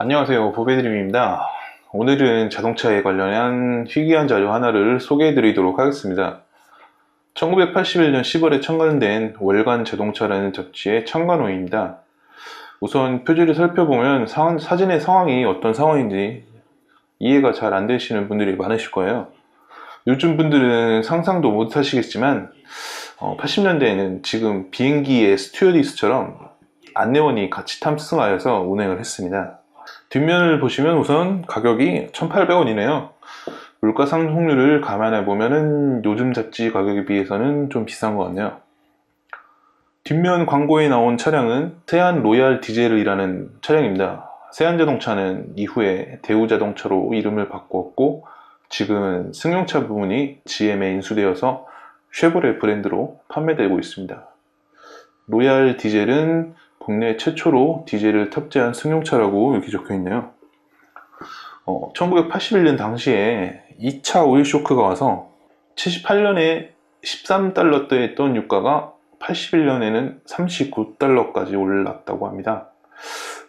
안녕하세요. 보배드림입니다. 오늘은 자동차에 관련한 희귀한 자료 하나를 소개해 드리도록 하겠습니다. 1981년 10월에 창간된 월간 자동차라는 잡지의 창간호입니다. 우선 표지를 살펴보면 상- 사진의 상황이 어떤 상황인지 이해가 잘 안 되시는 분들이 많으실 거예요. 요즘 분들은 상상도 못 하시겠지만 80년대에는 지금 비행기의 스튜어디스처럼 안내원이 같이 탑승하여서 운행을 했습니다 뒷면을 보시면 우선 가격이 1,800원이네요. 물가 상승률을 감안해 보면은 요즘 잡지 가격에 비해서는 좀 비싼 것 같네요. 뒷면 광고에 나온 차량은 세안 로얄 디젤이라는 차량입니다. 세안 자동차는 이후에 대우 자동차로 이름을 바꾸었고 지금은 승용차 부분이 GM에 인수되어서 쉐보레 브랜드로 판매되고 있습니다. 로얄 디젤은 국내 최초로 디젤을 탑재한 승용차라고 이렇게 적혀 있네요. 1981년 당시에 2차 오일 쇼크가 와서 78년에 13달러대였던 유가가 81년에는 39달러까지 올랐다고 합니다.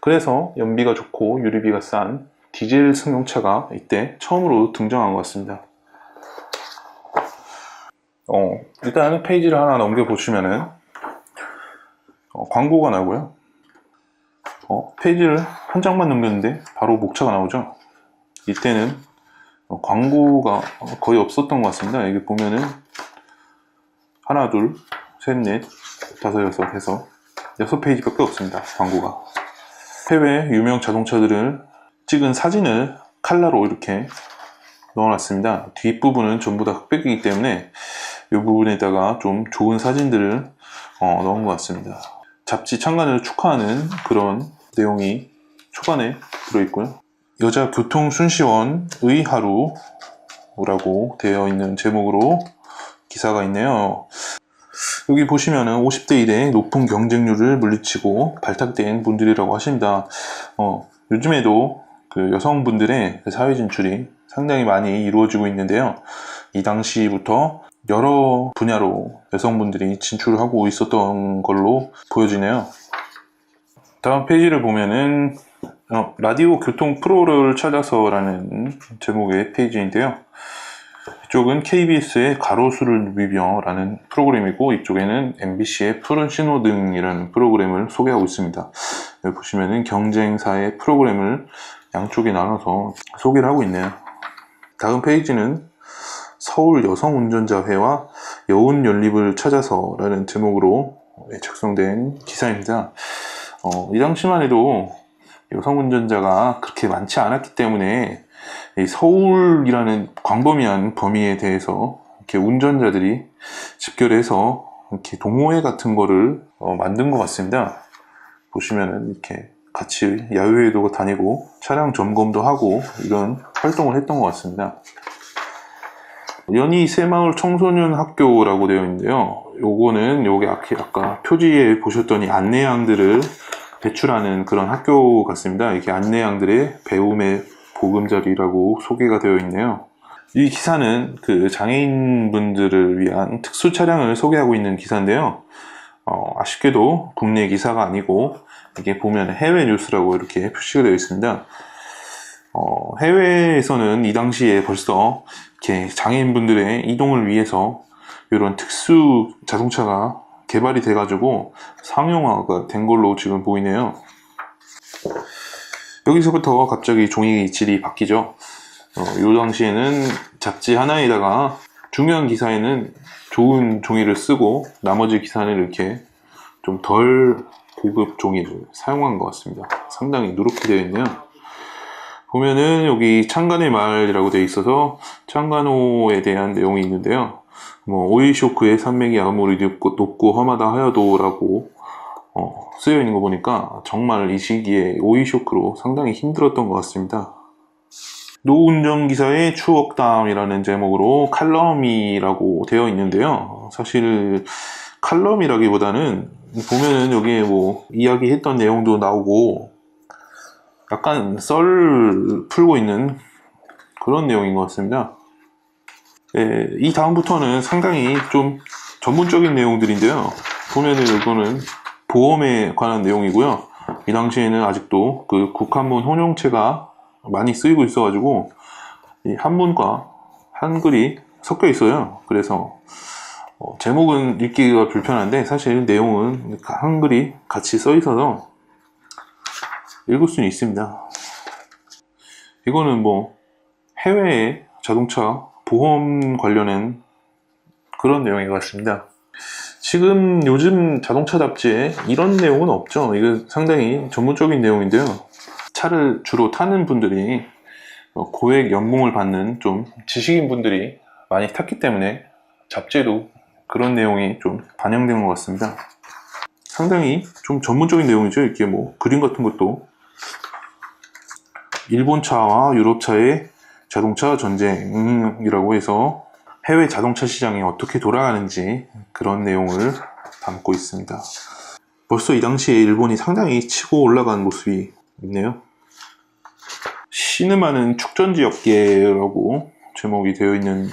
그래서 연비가 좋고 유리비가 싼 디젤 승용차가 이때 처음으로 등장한 것 같습니다. 어, 일단 페이지를 하나 넘겨보시면은 어, 광고가 나오고요. 어, 페이지를 한 장만 넘겼는데 바로 목차가 나오죠. 이때는 어, 광고가 거의 없었던 것 같습니다. 여기 보면은 하나, 둘, 셋, 넷, 다섯, 여섯 해서 여섯 페이지 밖에 없습니다. 광고가. 해외 유명 자동차들을 찍은 사진을 칼라로 이렇게 넣어놨습니다. 뒷부분은 전부 다 흑백이기 때문에 이 부분에다가 좀 좋은 사진들을 어, 넣은 것 같습니다. 잡지 창간을 축하하는 그런 내용이 초반에 들어있고요. 여자 교통 순시원의 하루라고 되어 있는 제목으로 기사가 있네요. 여기 보시면은 50대 1의 높은 경쟁률을 물리치고 발탁된 분들이라고 하십니다. 어, 요즘에도 그 여성분들의 그 사회 진출이 상당히 많이 이루어지고 있는데요. 이 당시부터 여러 분야로 여성분들이 진출하고 있었던 걸로 보여지네요. 다음 페이지를 보면은 어, 라디오 교통 프로를 찾아서라는 제목의 페이지인데요. 이쪽은 KBS의 가로수를 누비며라는 프로그램이고 이쪽에는 MBC의 푸른 신호 등이라는 프로그램을 소개하고 있습니다. 여기 보시면은 경쟁사의 프로그램을 양쪽에 나눠서 소개를 하고 있네요. 다음 페이지는 서울 여성운전자회와 여운 연립을 찾아서라는 제목으로 작성된 기사입니다. 어, 이 당시만 해도 여성 운전자가 그렇게 많지 않았기 때문에 이 서울이라는 광범위한 범위에 대해서 이렇게 운전자들이 집결해서 이렇게 동호회 같은 거를 어, 만든 것 같습니다. 보시면은 이렇게 같이 야외에도 다니고 차량 점검도 하고 이런 활동을 했던 것 같습니다. 연희 새마을 청소년 학교라고 되어 있는데요. 요거는 요게 아까 표지에 보셨더니 안내양들을 배출하는 그런 학교 같습니다. 이렇게 안내양들의 배움의 보금자리라고 소개가 되어 있네요. 이 기사는 그 장애인분들을 위한 특수 차량을 소개하고 있는 기사인데요. 어, 아쉽게도 국내 기사가 아니고 이게 보면 해외 뉴스라고 이렇게 표시가 되어 있습니다. 어, 해외에서는 이 당시에 벌써 이렇게 장애인분들의 이동을 위해서 이런 특수 자동차가 개발이 돼가지고 상용화가 된 걸로 지금 보이네요. 여기서부터 갑자기 종이 질이 바뀌죠. 어, 이 당시에는 잡지 하나에다가 중요한 기사에는 좋은 종이를 쓰고 나머지 기사는 이렇게 좀 덜 고급 종이를 사용한 것 같습니다. 상당히 누렇게 되어 있네요. 보면은 여기 창간의 말이라고 되어 있어서 창간호에 대한 내용이 있는데요. 뭐 오일 쇼크의 산맥이 아무리 높고, 높고 험하다 하여도라고 어, 쓰여 있는 거 보니까 정말 이 시기에 오일 쇼크로 상당히 힘들었던 것 같습니다. 노운전 기사의 추억담이라는 제목으로 칼럼이라고 되어 있는데요. 사실 칼럼이라기보다는 보면은 여기에 뭐 이야기했던 내용도 나오고 약간 썰 풀고 있는 그런 내용인 것 같습니다. 예, 이 다음부터는 상당히 좀 전문적인 내용들인데요. 보면은 이거는 보험에 관한 내용이고요. 이 당시에는 아직도 그 국한문 혼용체가 많이 쓰이고 있어가지고 이 한문과 한글이 섞여 있어요. 그래서 어, 제목은 읽기가 불편한데 사실 내용은 한글이 같이 써 있어서 읽을 수는 있습니다. 이거는 뭐 해외의 자동차 보험 관련된 그런 내용인 것 같습니다. 지금 요즘 자동차 잡지에 이런 내용은 없죠. 이거 상당히 전문적인 내용인데요. 차를 주로 타는 분들이 어, 고액 연봉을 받는 좀 지식인 분들이 많이 탔기 때문에 잡지에도 그런 내용이 좀 반영된 것 같습니다. 상당히 좀 전문적인 내용이죠. 이렇게 뭐 그림 같은 것도 일본 차와 유럽 차의 자동차 전쟁이라고 해서 해외 자동차 시장이 어떻게 돌아가는지 그런 내용을 담고 있습니다. 벌써 이 당시에 일본이 상당히 치고 올라간 모습이 있네요. 시沼는 축전지 업계라고 제목이 되어 있는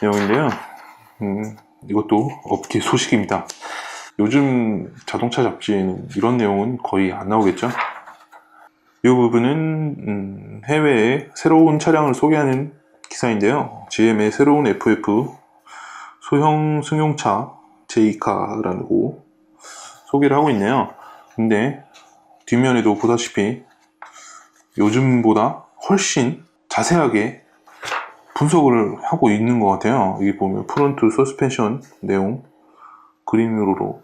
내용인데요. 음, 이것도 업계 소식입니다. 요즘 자동차 잡지에는 이런 내용은 거의 안 나오겠죠? 이 부분은 음, 해외에 새로운 차량을 소개하는 기사인데요. GM의 새로운 FF 소형 승용차 제이카라고 소개를 하고 있네요. 근데 뒷면에도 보다시피 요즘보다 훨씬 자세하게 분석을 하고 있는 것 같아요. 여기 보면 프론트 서스펜션 내용 그림으로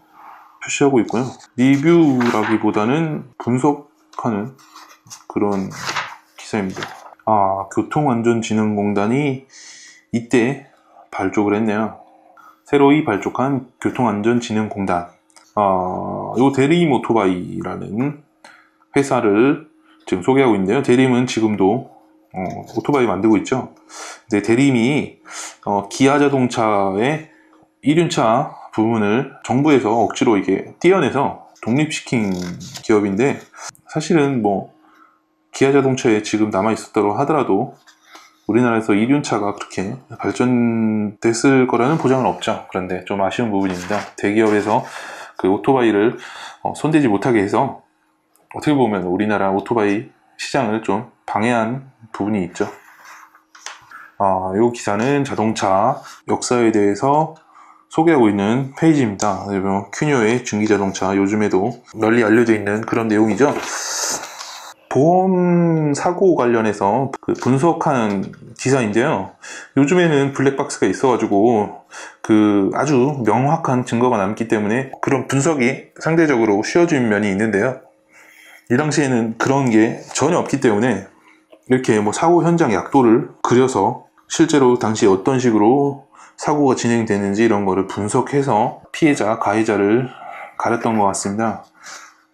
표시하고 있고요. 리뷰라기보다는 분석하는 그런 기사입니다. 아, 교통안전진흥공단이 이때 발족을 했네요. 새로이 발족한 교통안전진흥공단. 아, 요 대림 오토바이라는 회사를 지금 소개하고 있는데요. 대림은 지금도 어, 오토바이 만들고 있죠. 근데 대림이 어, 기아 자동차의 1륜차 부분을 정부에서 억지로 이게 떼어내서 독립시킨 기업인데 사실은 뭐 기아 자동차에 지금 남아 있었다고 하더라도 우리나라에서 1륜차가 그렇게 발전됐을 거라는 보장은 없죠. 그런데 좀 아쉬운 부분입니다. 대기업에서 그 오토바이를 어, 손대지 못하게 해서 어떻게 보면 우리나라 오토바이 시장을 좀 방해한 부분이 있죠. 아, 이 기사는 자동차 역사에 대해서 소개하고 있는 페이지입니다. 큐니오의 중기자동차 요즘에도 널리 알려져 있는 그런 내용이죠. 보험 사고 관련해서 그 분석하는 기사인데요. 요즘에는 블랙박스가 있어가지고 그 아주 명확한 증거가 남기 때문에 그런 분석이 상대적으로 쉬워진 면이 있는데요. 이 당시에는 그런 게 전혀 없기 때문에 이렇게 뭐 사고 현장 약도를 그려서 실제로 당시 어떤 식으로 사고가 진행되는지 이런 거를 분석해서 피해자, 가해자를 가렸던 것 같습니다.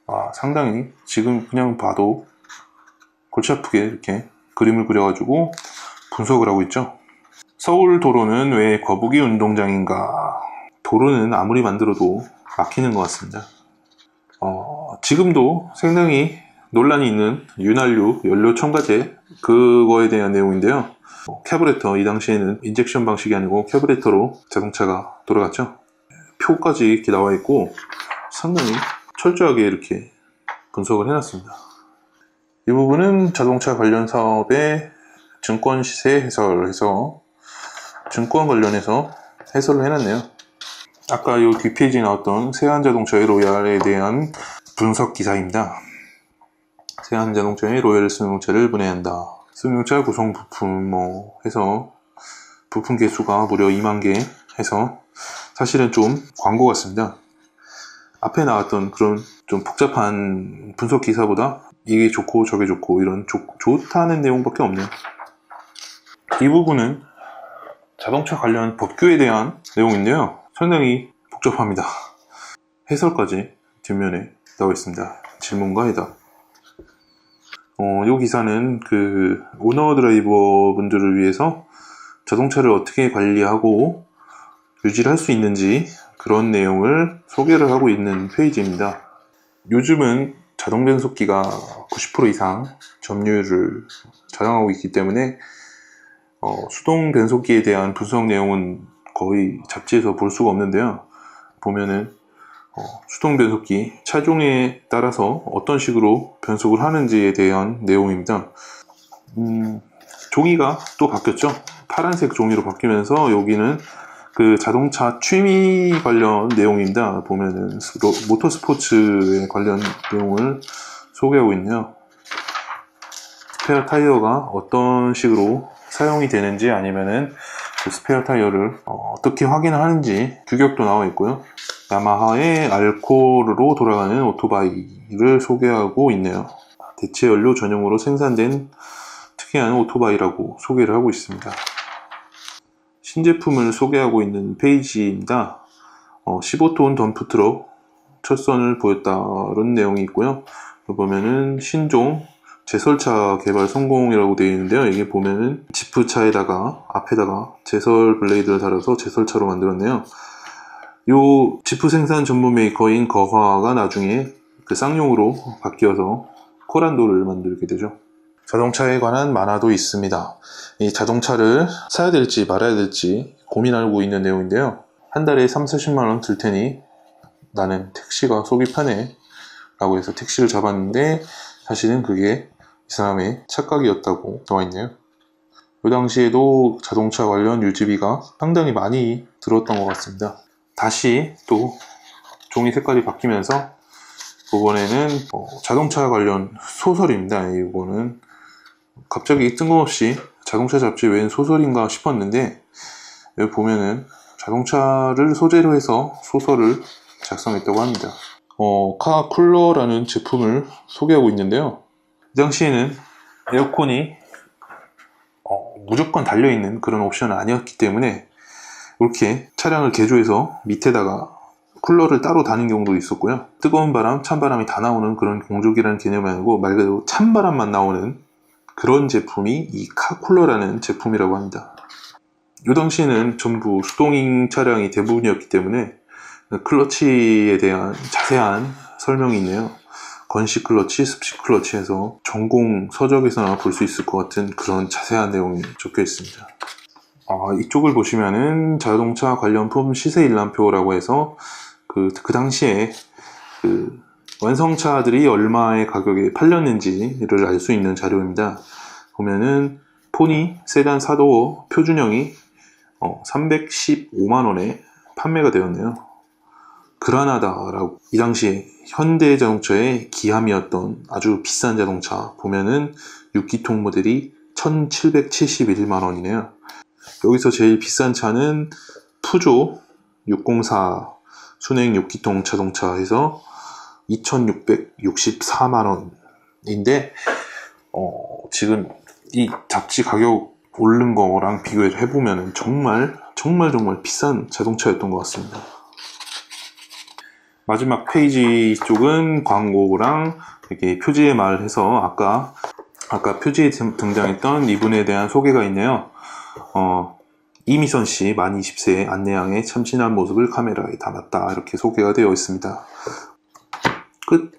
아, 상당히 지금 그냥 봐도 골치 아프게 이렇게 그림을 그려가지고 분석을 하고 있죠. 서울 도로는 왜 거북이 운동장인가? 도로는 아무리 만들어도 막히는 것 같습니다. 어, 지금도 상당히 논란이 있는 윤활유 연료 첨가제 그거에 대한 내용인데요. 캐브레터 이 당시에는 인젝션 방식이 아니고 캐브레터로 자동차가 돌아갔죠. 표까지 이렇게 나와 있고 상당히 철저하게 이렇게 분석을 해놨습니다. 이 부분은 자동차 관련 사업의 증권 시세 해설해서 증권 관련해서 해설을 해놨네요. 아까 이 뒷페이지에 나왔던 세안자동차의 로얄에 대한 분석 기사입니다. 세안자동차의 로얄 승용차를 분해한다. 승용차 구성 부품 뭐 해서 부품 개수가 무려 2만 개 해서 사실은 좀 광고 같습니다. 앞에 나왔던 그런 좀 복잡한 분석 기사보다 이게 좋고 저게 좋고 이런 좋, 좋다는 내용밖에 없네요. 이 부분은 자동차 관련 법규에 대한 내용인데요. 상당히 복잡합니다. 해설까지 뒷면에 나와 있습니다. 해답. 어, 이 기사는 그 오너 드라이버 분들을 위해서 자동차를 어떻게 관리하고 유지를 할 수 있는지 그런 내용을 소개를 하고 있는 페이지입니다. 요즘은 자동 변속기가 90% 이상 점유율을 자랑하고 있기 때문에 어, 수동 변속기에 대한 분석 내용은 거의 잡지에서 볼 수가 없는데요. 보면은 어, 수동 변속기 차종에 따라서 어떤 식으로 변속을 하는지에 대한 내용입니다. 음, 종이가 또 바뀌었죠. 파란색 종이로 바뀌면서 여기는 그 자동차 취미 관련 내용입니다. 보면은 스로- 모터 스포츠에 관련 내용을 소개하고 있네요. 스페어 타이어가 어떤 식으로 사용이 되는지 아니면은 그 스페어 타이어를 어, 떻게 확인하는지 규격도 나와 있고요. 야마하의 알코올로 돌아가는 오토바이를 소개하고 있네요. 대체 연료 전용으로 생산된 특이한 오토바이라고 소개를 하고 있습니다. 신제품을 소개하고 있는 페이지입니다. 어, 15톤 덤프트럭 첫 선을 보였다는 내용이 있고요. 보면은 신종 제설차 개발 성공이라고 되어 있는데요. 이게 보면은 지프차에다가 앞에다가 제설 블레이드를 달아서 제설차로 만들었네요. 요 지프 생산 전문 메이커인 거화가 나중에 그 쌍용으로 바뀌어서 코란도를 만들게 되죠. 자동차에 관한 만화도 있습니다. 이 자동차를 사야 될지 말아야 될지 고민하고 있는 내용인데요. 한 달에 3, 40만 원 들 테니 나는 택시가 속이 편해 라고 해서 택시를 잡았는데 사실은 그게 이 사람의 착각이었다고 나와 있네요. 그 당시에도 자동차 관련 유지비가 상당히 많이 들었던 것 같습니다. 다시 또 종이 색깔이 바뀌면서 이번에는 어, 자동차 관련 소설입니다. 이거는 갑자기 뜬금없이 자동차 잡지 웬 소설인가 싶었는데 여기 보면은 자동차를 소재로 해서 소설을 작성했다고 합니다. 어, 카쿨러라는 제품을 소개하고 있는데요. 이 당시에는 에어컨이 어, 무조건 달려있는 그런 옵션은 아니었기 때문에 이렇게 차량을 개조해서 밑에다가 쿨러를 따로 다는 경우도 있었고요. 뜨거운 바람, 찬바람이 다 나오는 그런 공조기라는 개념이 아니고 말 그대로 찬바람만 나오는 그런 제품이 이 카쿨러라는 제품이라고 합니다. 이 당시에는 전부 수동인 차량이 대부분이었기 때문에 클러치에 대한 자세한 설명이 있네요. 건식 클러치, 습식 클러치에서 전공 서적에서나 볼 수 있을 것 같은 그런 자세한 내용이 적혀 있습니다. 아, 이쪽을 보시면은 자동차 관련품 시세 일람표라고 해서 그, 그 당시에 그 완성차들이 얼마의 가격에 팔렸는지를 알 수 있는 자료입니다. 보면은 포니 세단 4도어 표준형이 315만원에 판매가 되었네요. 그라나다라고 이 당시에 현대 자동차의 기함이었던 아주 비싼 자동차 보면은 6기통 모델이 1771만 원이네요. 여기서 제일 비싼 차는 푸조 604 순행 6기통 자동차에서 2664만 원인데 어, 지금 이 잡지 가격 오른 거랑 비교를 해보면 정말 정말 정말 비싼 자동차였던 것 같습니다. 마지막 페이지 쪽은 광고랑 이렇게 표지에 말 해서 아까 아까 표지에 등- 등장했던 이분에 대한 소개가 있네요. 어, 이미선 씨 만 20세 안내양의 참신한 모습을 카메라에 담았다 이렇게 소개가 되어 있습니다. Gut.